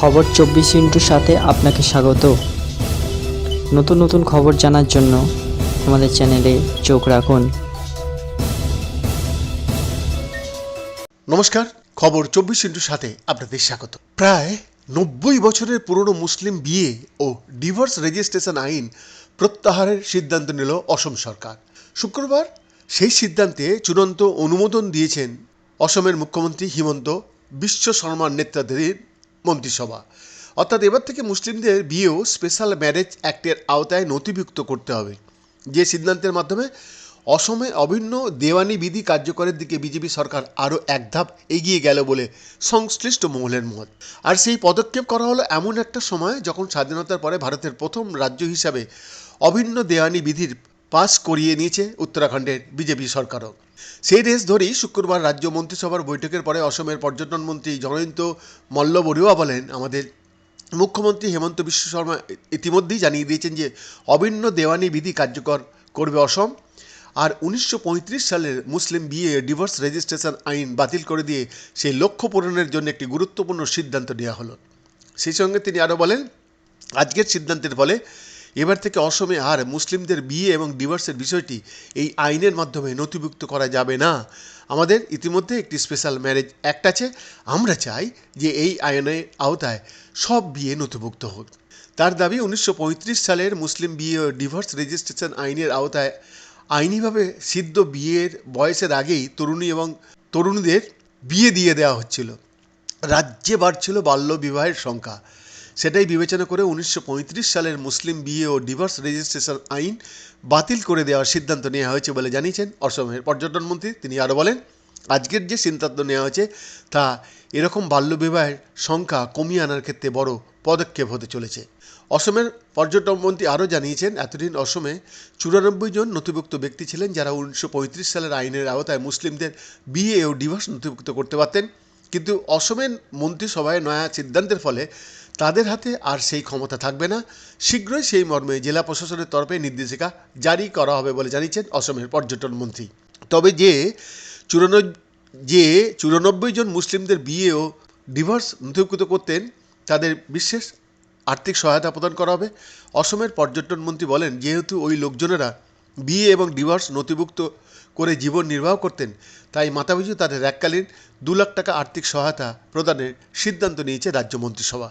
খবর চব্বিশ ইন্টুর সাথে আপনাকে স্বাগত। নতুন নতুন খবর জানার জন্য আমাদের চ্যানেলে চোখ রাখুন। নমস্কার, খবর চব্বিশ ইন্টুর সাথে আপনাদের স্বাগত। প্রায় নব্বই বছরের পুরনো মুসলিম বিয়ে ও ডিভোর্স রেজিস্ট্রেশন আইন প্রত্যাহারের সিদ্ধান্ত নিল অসম সরকার। শুক্রবার সেই সিদ্ধান্তে চূড়ান্ত অনুমোদন দিয়েছেন অসমের মুখ্যমন্ত্রী হিমন্ত বিশ্ব শর্মার নেতৃত্বাধীন মন্ত্রিসভা অর্থাৎ এবার থেকে মুসলিমদের বিয়েও স্পেশাল ম্যারেজ অ্যাক্টের আওতায় নথিভুক্ত করতে হবে। যে সিদ্ধান্তের মাধ্যমে অসমে অভিন্ন দেওয়ানি বিধি কার্যকরের দিকে বিজেপি সরকার আরও এক ধাপ এগিয়ে গেল বলে সংশ্লিষ্ট মহলের মত। আর সেই পদক্ষেপ করা হলো এমন একটা সময় যখন স্বাধীনতার পরে ভারতের প্রথম রাজ্য হিসাবে অভিন্ন দেওয়ানি বিধির পাস করিয়ে নিয়েছে উত্তরাখণ্ডের বিজেপি সরকারও। সেই রেস ধরেই শুক্রবার রাজ্য মন্ত্রিসভার বৈঠকের পরে অসমের পর্যটন মন্ত্রী জয়ন্ত মল্ল বলেন, আমাদের মুখ্যমন্ত্রী হেমন্ত বিশ্ব শর্মা ইতিমধ্যেই জানিয়ে দিয়েছেন যে, অভিন্ন দেওয়ানি বিধি কার্যকর করবে অসম। আর উনিশশো পঁয়ত্রিশ সালের মুসলিম বিয়ে ডিভোর্স রেজিস্ট্রেশন আইন বাতিল করে দিয়ে সেই লক্ষ্য পূরণের জন্য একটি গুরুত্বপূর্ণ সিদ্ধান্ত নেওয়া হলো। সেই সঙ্গে তিনি আরও বলেন, আজকের সিদ্ধান্তের ফলে এবার থেকে অসমে আর মুসলিমদের বিয়ে এবং ডিভোর্সের বিষয়টি এই আইনের মাধ্যমে নথিভুক্ত করা যাবে না। আমাদের ইতিমধ্যে একটি স্পেশাল ম্যারেজ অ্যাক্ট আছে। আমরা চাই যে এই আইনের আওতায় সব বিয়ে নথিভুক্ত হোক। তার দাবি উনিশশো পঁয়ত্রিশ সালের মুসলিম বিয়ে ও ডিভোর্স রেজিস্ট্রেশন আইনের আওতায় আইনিভাবে সিদ্ধ বিয়ের বয়সের আগেই তরুণী এবং তরুণীদের বিয়ে দিয়ে দেওয়া হচ্ছিল। রাজ্যে বাড়ছিল বাল্য বিবাহের সংখ্যা। সেটাই বিবেচনা করে উনিশশো পঁয়ত্রিশ সালের মুসলিম বিয়ে ও ডিভোর্স রেজিস্ট্রেশন আইন বাতিল করে দেওয়ার সিদ্ধান্ত নেওয়া হয়েছে বলে জানিয়েছেন অসমের পর্যটন মন্ত্রী। তিনি আরও বলেন, আজকের যে সিদ্ধান্ত নেওয়া হয়েছে, তা এরকম বাল্যবিবাহের সংখ্যা কমিয়ে আনার ক্ষেত্রে বড় পদক্ষেপ হতে চলেছে। অসমের পর্যটন মন্ত্রী আরও জানিয়েছেন, এতদিন অসমে চুরানব্বই জন নথিভুক্ত ব্যক্তি ছিলেন যারা উনিশশো পঁয়ত্রিশ সালের আইনের আওতায় মুসলিমদের বিয়ে ও ডিভোর্স নথিভুক্ত করতে পারতেন। কিন্তু অসমের মন্ত্রিসভায় নয়া সিদ্ধান্তের ফলে তাদের হাতে আর সেই ক্ষমতা থাকবে না। শীঘ্রই সেই মর্মে জেলা প্রশাসনের তরফে নির্দেশিকা জারি করা হবে বলে জানিয়েছেন অসমের পর্যটন মন্ত্রী। তবে যে চুরানব্বই যে চুরানব্বই জন মুসলিমদের বিয়ে ও ডিভোর্স নথিভুক্ত করতেন, তাদের বিশেষ আর্থিক সহায়তা প্রদান করা হবে। অসমের পর্যটন মন্ত্রী বলেন, যেহেতু ওই লোকজনেরা বিয়ে এবং ডিভোর্স নথিভুক্ত করে জীবন নির্বাহ করতেন, তাই মাথাপিছু তাদের এককালীন দু লাখ টাকা আর্থিক সহায়তা প্রদানের সিদ্ধান্ত নিয়েছে রাজ্য মন্ত্রিসভা।